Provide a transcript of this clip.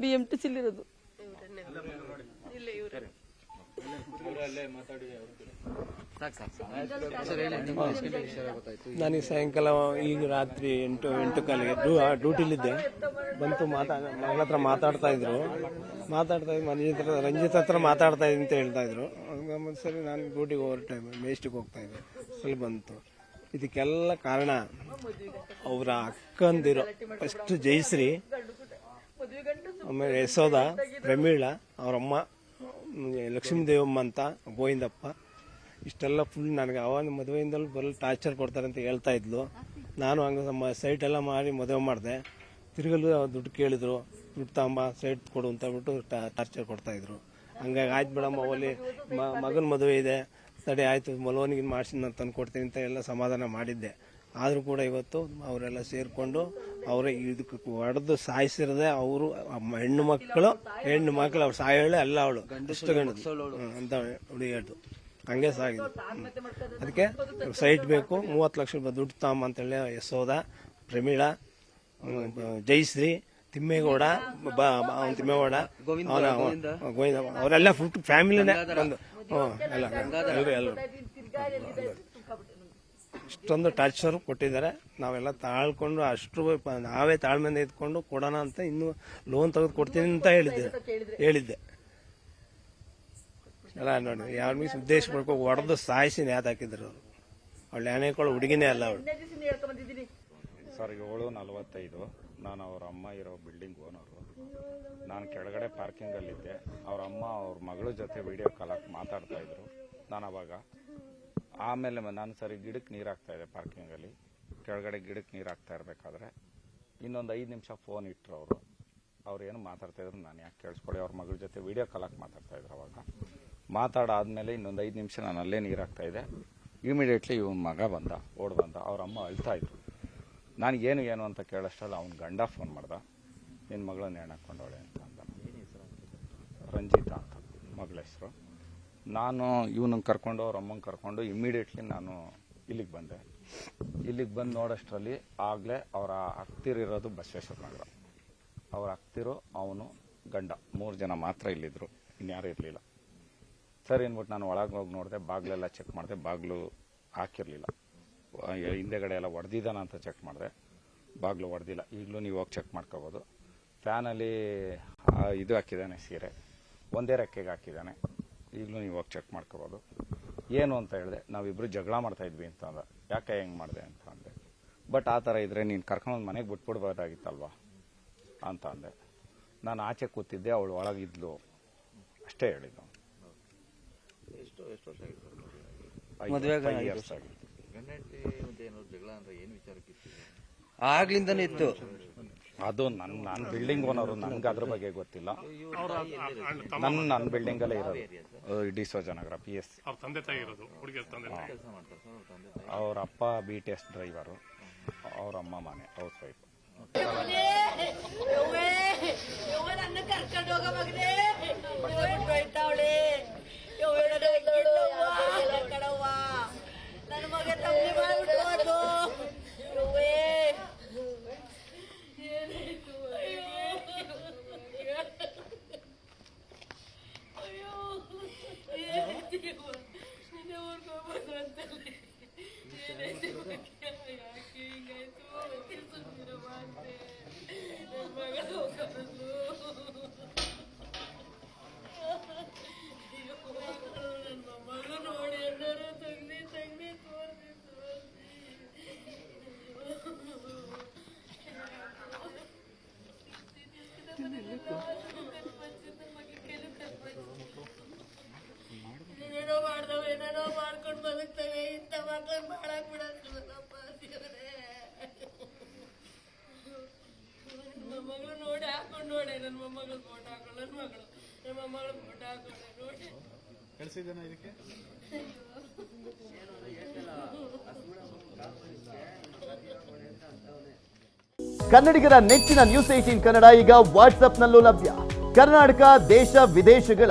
B M T ಸಿಲಿರೋದು. ನನಗೆ ಸಾಯಂಕಾಲ ಈಗ ರಾತ್ರಿ ಎಂಟು ಎಂಟು ಕಾಲಿಗೆ ಡ್ಯೂ ಡ್ಯೂಟಿಲಿದ್ದೆ. ಬಂತು ಮಾತಾ, ಮಗಳ ಹತ್ರ ಮಾತಾಡ್ತಾ ಇದ್ರು. ಮಾತಾಡ್ತಾ ಇದ್ರು ಮನೆ ಹತ್ರ, ರಂಜಿತ್ ಹತ್ರ ಮಾತಾಡ್ತಾ ಇದ್ದೀನಿ ಅಂತ ಹೇಳ್ತಾ ಇದ್ರು. ಸರಿ, ನಾನು ಡ್ಯೂಟಿಗೆ ಓವರ್ ಟೈಮ್ ಮೇಸ್ಟಿಗೆ ಹೋಗ್ತಾ ಇದ್ದೆ. ಅಲ್ಲಿ ಬಂತು. ಇದಕ್ಕೆಲ್ಲ ಕಾರಣ ಅವರ ಅಕ್ಕಂದಿರೋ. ಫಸ್ಟ್ ಜಯಶ್ರೀ ಆಮೇಲೆ ಯಶೋಧ, ಪ್ರಮೀಳ, ಅವರಮ್ಮ ಲಕ್ಷ್ಮೀ ದೇವಮ್ಮ ಅಂತ, ಗೋವಿಂದಪ್ಪ, ಇಷ್ಟೆಲ್ಲ ಫುಲ್ ನನಗೆ ಅವಾಗ ಮದುವೆಯಿಂದಲೂ ಬರಲು ಟಾರ್ಚರ್ ಕೊಡ್ತಾರೆ ಅಂತ ಹೇಳ್ತಾ ಇದ್ಲು. ನಾನು ಹಂಗೆ ನಮ್ಮ ಸೈಟ್ ಎಲ್ಲ ಮಾಡಿ ಮದುವೆ ಮಾಡಿದೆ. ತಿರುಗಲು ದುಡ್ಡು ಕೇಳಿದ್ರು. ದುಡ್ಡು ತಗೊಂಬ ಸೈಟ್ ಕೊಡು ಅಂತ ಬಿಟ್ಟು ಟಾರ್ಚರ್ ಕೊಡ್ತಾ ಇದ್ರು. ಹಂಗಾಗಿ ಆಯ್ತು ಬಿಡಮ್ಮ ಅವಲ್ಲಿ ಮಗನ ಮದುವೆ ಇದೆ. ತಡೆ, ಆಯಿತು ಮಲವನಿಗೆ ಮಾಡಿಸಿ ನಾನು ತಂದು ಕೊಡ್ತೀನಿ ಅಂತ ಎಲ್ಲ ಸಮಾಧಾನ ಮಾಡಿದ್ದೆ. ಆದರೂ ಕೂಡ ಇವತ್ತು ಅವರೆಲ್ಲ ಸೇರಿಕೊಂಡು ಅವರೇ ಇದಕ್ಕೆ ಹೊಡೆದು ಸಾಯಿಸಿರದೆ ಅವರು ಹೆಣ್ಣು ಮಕ್ಕಳು ಹೆಣ್ಣು ಮಕ್ಕಳು ಅವ್ರು ಸಾಯೋಳೆ ಅಲ್ಲ ಅವಳು. ಇಷ್ಟು ಗಂಡು ಅಂತ ಹುಡುಗಿ ಹೇಳ್ದು ಹಂಗೆ ಸಾಗಿದೆ. ಅದಕ್ಕೆ ಸೈಟ್ ಬೇಕು ಮೂವತ್ತು ಲಕ್ಷ ರೂಪಾಯಿ ದುಡ್ಡು ತಾಮ ಅಂತೇಳಿ ಯಶೋಧ ಪ್ರಮೀಳ ಜಯಶ್ರೀ ತಿಮ್ಮೇಗೌಡ ಬ- ಬ- ಅವ್ನ್ ತಿಮ್ಮೇಗೌಡ ಅವನ ಗೋವಿಂದ. ಅವರೆಲ್ಲ ಫುಟ್ ಫ್ಯಾಮಿಲಿನೇ ಬಂದು ಹ್ಞೂ ಎಲ್ಲ ಎಲ್ಲರೂ. ಎಲ್ಲರೂ ಇಷ್ಟೊಂದು ಟಾರ್ಚರ್ ಕೊಟ್ಟಿದ್ದಾರೆ. ನಾವೆಲ್ಲ ತಾಳ್ಕೊಂಡು ಅಷ್ಟು ನಾವೇ ತಾಳ್ಮೆಯಿಂದ ಇದ್ಕೊಂಡು ಕೊಡೋಣ ಅಂತ ಇನ್ನು ಲೋನ್ ತೆಗೆದು ಕೊಡ್ತೀನಿ ಅಂತ ಹೇಳಿದ್ದೆ. ಹೇಳಿದ್ದೆ. ಅಲ್ಲ ನೋಡಿ ಯಾರ ಉದ್ದೇಶ ಪಡ್ಕೊಂಡು ಹೊಡೆದು ಸಾಯಿಸಿ ನ್ಯಾತ್ ಹಾಕಿದ್ರು ಅವರು. ಅವಳು ಕೊಳ ಹುಡುಗಿನೇ ಅಲ್ಲ ಅವಳು. ಸರ್, ಏಳು ನಲವತ್ತೈದು. ನಾನು ಅವ್ರ ಅಮ್ಮ ಇರೋ ಬಿಲ್ಡಿಂಗ್ ಓನರು ನಾನು ಕೆಳಗಡೆ ಪಾರ್ಕಿಂಗಲ್ಲಿದ್ದೆ ಅವ್ರ ಅಮ್ಮ ಅವ್ರ ಮಗಳ ಜೊತೆ ವಿಡಿಯೋ ಕಾಲ್ ಹಾಕಿ ಮಾತಾಡ್ತಾ ಇದ್ರು. ನಾನು ಅವಾಗ ಆಮೇಲೆ ನಾನು ಸರಿ ಗಿಡಕ್ಕೆ ನೀರು ಹಾಕ್ತಾ ಇದ್ದೆ ಪಾರ್ಕಿಂಗಲ್ಲಿ ಕೆಳಗಡೆ ಗಿಡಕ್ಕೆ ನೀರು ಹಾಕ್ತಾ ಇರಬೇಕಾದ್ರೆ ಇನ್ನೊಂದು ಐದು ನಿಮಿಷ ಫೋನ್ ಇಟ್ಟರು ಅವರು. ಅವ್ರು ಏನು ಮಾತಾಡ್ತಾ ಇದ್ರು ನಾನು ಯಾಕೆ ಕೇಳಿಸ್ಕೊಳ್ಳಿ. ಅವ್ರ ಮಗಳ ಜೊತೆ ವಿಡಿಯೋ ಕಾಲ್ ಹಾಕಿ ಮಾತಾಡ್ತಾ ಇದ್ರು ಅವಾಗ. ಮಾತಾಡಾದ್ಮೇಲೆ ಇನ್ನೊಂದು ಐದು ನಿಮಿಷ ನಾನು ಅಲ್ಲೇ ನೀರು ಹಾಕ್ತಾ ಇದ್ದೆ ಇಮಿಡಿಯೇಟ್ಲಿ ಇವನ್ ಮಗ ಬಂದ ಓಡ್ ಬಂದ. ಅವ್ರ ಅಮ್ಮ ಅಳ್ತಾ ಇದ್ರು. ನಾನು ಏನು ಏನು ಅಂತ ಕೇಳೋಷ್ಟಲ್ಲ ಅವ್ನ ಗಂಡ ಫೋನ್ ಮಾಡ್ದ. ನಿನ್ನ ಮಗಳನ್ನ ಹೆಣ್ಣು ಹಾಕ್ಕೊಂಡವಳೆ ಅಂತ ಅಂದ. ರಂಜಿತಾ ಅಂತ ಮಗಳ ಹೆಸರು. ನಾನು ಇವನನ್ನು ಕರ್ಕೊಂಡು, ಅವ್ರ ಅಮ್ಮಂಗೆ ಕರ್ಕೊಂಡು ಇಮ್ಮಿಡಿಯೇಟ್ಲಿ ನಾನು ಇಲ್ಲಿಗೆ ಬಂದೆ. ಇಲ್ಲಿಗೆ ಬಂದು ನೋಡೋಷ್ಟರಲ್ಲಿ ಆಗಲೇ ಅವರ ಅಕ್ತಿರಿರೋದು ಬಸವೇಶ್ವರ ನಗರ ಅವ್ರ ಅಕ್ತಿರು ಅವನು ಗಂಡ. ಮೂರು ಜನ ಮಾತ್ರ ಇಲ್ಲಿದ್ದರು ಇನ್ಯಾರು ಇರಲಿಲ್ಲ. ಸರಿ ಅಂದ್ಬಿಟ್ಟು ನಾನು ಒಳಗೆ ಹೋಗಿ ನೋಡಿದೆ, ಬಾಗಿಲೆಲ್ಲ ಚೆಕ್ ಮಾಡಿದೆ, ಬಾಗಿಲು ಹಾಕಿರಲಿಲ್ಲ. ಹಿಂದೆಗಡೆ ಎಲ್ಲ ಒಡೆದಿದ್ದಾನ ಅಂತ ಚೆಕ್ ಮಾಡಿದೆ. ಬಾಗಿಲು ಒಡೆದಿಲ್ಲ. ಈಗಲೂ ನೀವು ಹೋಗಿ ಚೆಕ್ ಮಾಡ್ಕೋಬೋದು. ಫ್ಯಾನಲ್ಲಿ ಇದು ಹಾಕಿದ್ದಾನೆ ಸೀರೆ. ಒಂದೇ ರೆಕ್ಕೆಗೆ ಹಾಕಿದ್ದಾನೆ. ಈಗಲೂ ನೀವು ಹೋಗಿ ಚೆಕ್ ಮಾಡ್ಕೋಬೋದು. ಏನು ಅಂತ ಹೇಳಿದೆ ನಾವಿಬ್ರು ಜಗಳ ಮಾಡ್ತಾ ಇದ್ವಿ ಅಂತ ಅಂದ. ಯಾಕೆ ಹೆಂಗೆ ಮಾಡಿದೆ ಅಂತ ಅಂದೆ. ಬಟ್ ಆ ಥರ ಇದ್ರೆ ನೀನು ಕರ್ಕೊಂಡು ಮನೆಗೆ ಬಿಟ್ಬಿಡ್ಬೋದಾಗಿತ್ತಲ್ವಾ? ಅಂತ ಅಂದೆ. ನಾನು ಆಚೆ ಕೂತಿದ್ದೆ ಅವಳು ಒಳಗಿದ್ಲು ಅಷ್ಟೇ ಹೇಳಿದ್ದು. ಆಗಿತ್ತು. ಆಗ್ಲಿಂದನೇ ಇತ್ತು. ಅದು ನನ್ನ ನನ್ನ ಬಿಲ್ಡಿಂಗ್ ಓನರು ನನ್ಗೆ ಅದ್ರ ಬಗ್ಗೆ ಗೊತ್ತಿಲ್ಲ. ನನ್ನ ನನ್ನ ಬಿಲ್ಡಿಂಗ್ ಅಲ್ಲೇ ಇರೋದು. ಇಡೀ ನಗರ ಪಿ ಎಸ್ ಅವ್ರ ತಂದೆ ತಾಯಿ ಇರೋದು ಹುಡುಗಿಯ ತಂದೆ ತಾಯಿ. ಅವ್ರ ಅಪ್ಪ ಬಿ ಟಿ ಎಸ್ ಡ್ರೈವರು ಅವ್ರ ಅಮ್ಮ ಮನೆ ಹೌಸ್ ವೈಫ್ ನನ್ನ ಕರ್ಕೊಂಡು ಹೋಗೋ ಮಗನೇ. ಏನಾಯ್ತು ಯಾಕೆ ಹಿಂಗಾಯ್ತು ಸುಮ್ಮನಿರವ್ವ ಅಂತೆ ನನ್ನ ಮಗ ಹೋಗೋದು ಅಯ್ಯೋ ನನ್ನ ಮೊಮ್ಮಗಳು ನೋಡಿ ಎಲ್ಲರೂ ತೆಗ್ದು ತೆಗ್ದು ತೋರಿಸಿದ್ರು ಏನೇನೋ ಮಾಡ್ದವ ಏನೇನೋ ಮಾಡ್ಕೊಂಡು ಬದುಕ್ತವೆ ಇಂಥ ಮಕ್ಕಳು ಮಾಡಕ್ ಬಿಡೋದಿಲ್ಲಪ್ಪ ದೇವ್ರೇ. ನನ್ನ ಮೊಮ್ಮಗಳು ನೋಡಿ ಹಾಕೊಂಡು ನೋಡೆ ನನ್ನ ಮೊಮ್ಮಗಳು ಫೋಟೋ ಹಾಕೊಂಡು ನನ್ನ ಮಗಳು. ನನ್ನ ಮೊಮ್ಮಗಳು ಫೋಟೋ ಹಾಕೊಂಡೆ ನೋಡಿ. ಕನ್ನಡಿಗರ ನೆಚ್ಚಿನ ನ್ಯೂಸ್ ಏಟೀನ್ ಕನ್ನಡ ಈಗ ವಾಟ್ಸ್ಆಪ್ನಲ್ಲೂ ಲಭ್ಯ. ಕರ್ನಾಟಕ ದೇಶ ವಿದೇಶಗಳ